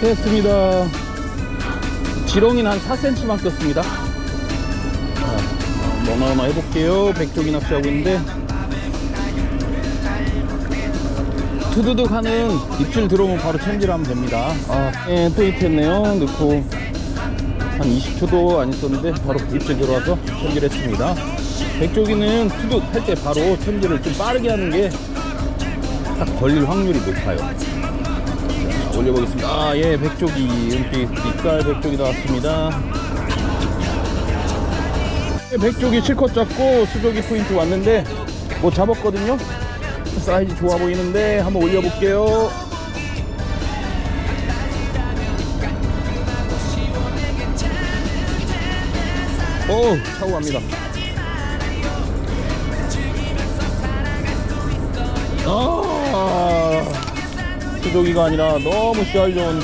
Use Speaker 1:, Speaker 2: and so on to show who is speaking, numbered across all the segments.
Speaker 1: 됐습니다. 지렁이는 한 4cm만 꼈습니다. 뭐나마 해볼게요. 백조기 낚시하고 있는데 투두둑 하는 입질 들어오면 바로 챔질하면 됩니다. 아, 예, 또 히트했네요. 넣고 한 20초도 안 있었는데 바로 입질 들어와서 챔질했습니다. 백조기는 투둑 할 때 바로 챔질을 좀 빠르게 하는 게 딱 걸릴 확률이 높아요. 자, 올려보겠습니다. 아, 예, 백조기, 은빛 빛깔 백조기 나왔습니다. 예, 백조기 실컷 잡고 수조기 포인트 왔는데 뭐 잡았거든요. 사이즈 좋아 보이는데 한번 올려볼게요. 오, 차고 갑니다. 아, 수조기가 아니라 너무 씨알 좋은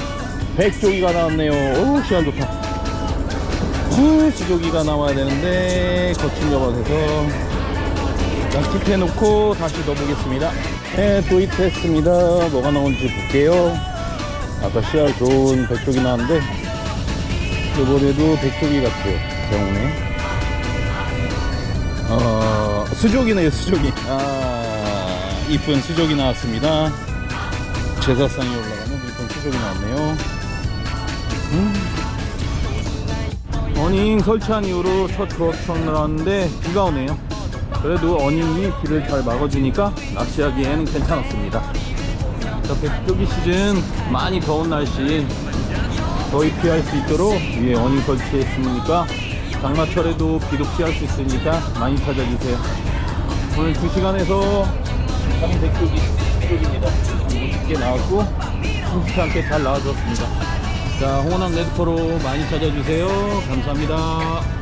Speaker 1: 백조기가 나왔네요. 오, 씨알 좋다. 아, 수조기가 나와야 되는데 거친 녀석에서 양틱 해놓고 다시 넣어보겠습니다. 네, 또 히트했습니다. 뭐가 나오는지 볼게요. 아까 씨알 좋은 백조기 나왔는데 이번에도 백조기 같아요. 병원에. 어, 수족이네요, 수족이. 아, 이쁜 수족이 나왔습니다. 제사상에 올라가는 이쁜 수족이 나왔네요. 음. 어닝 설치한 이후로 첫 드롭션 나왔는데 비가 오네요. 그래도 어닝이 비를 잘 막아주니까 낚시하기에는 괜찮았습니다. 자, 백조기 시즌 많이 더운 날씨 더위 피할 수 있도록 위에 어닝 설치했으니까 장마철에도 비도 피할 수 있으니까 많이 찾아주세요. 오늘 2시간에서 잡은 백조기 백조기입니다. 50개 나왔고 30회 함께 잘 나와줬습니다. 자, 홍원항 레드코로 많이 찾아주세요. 감사합니다.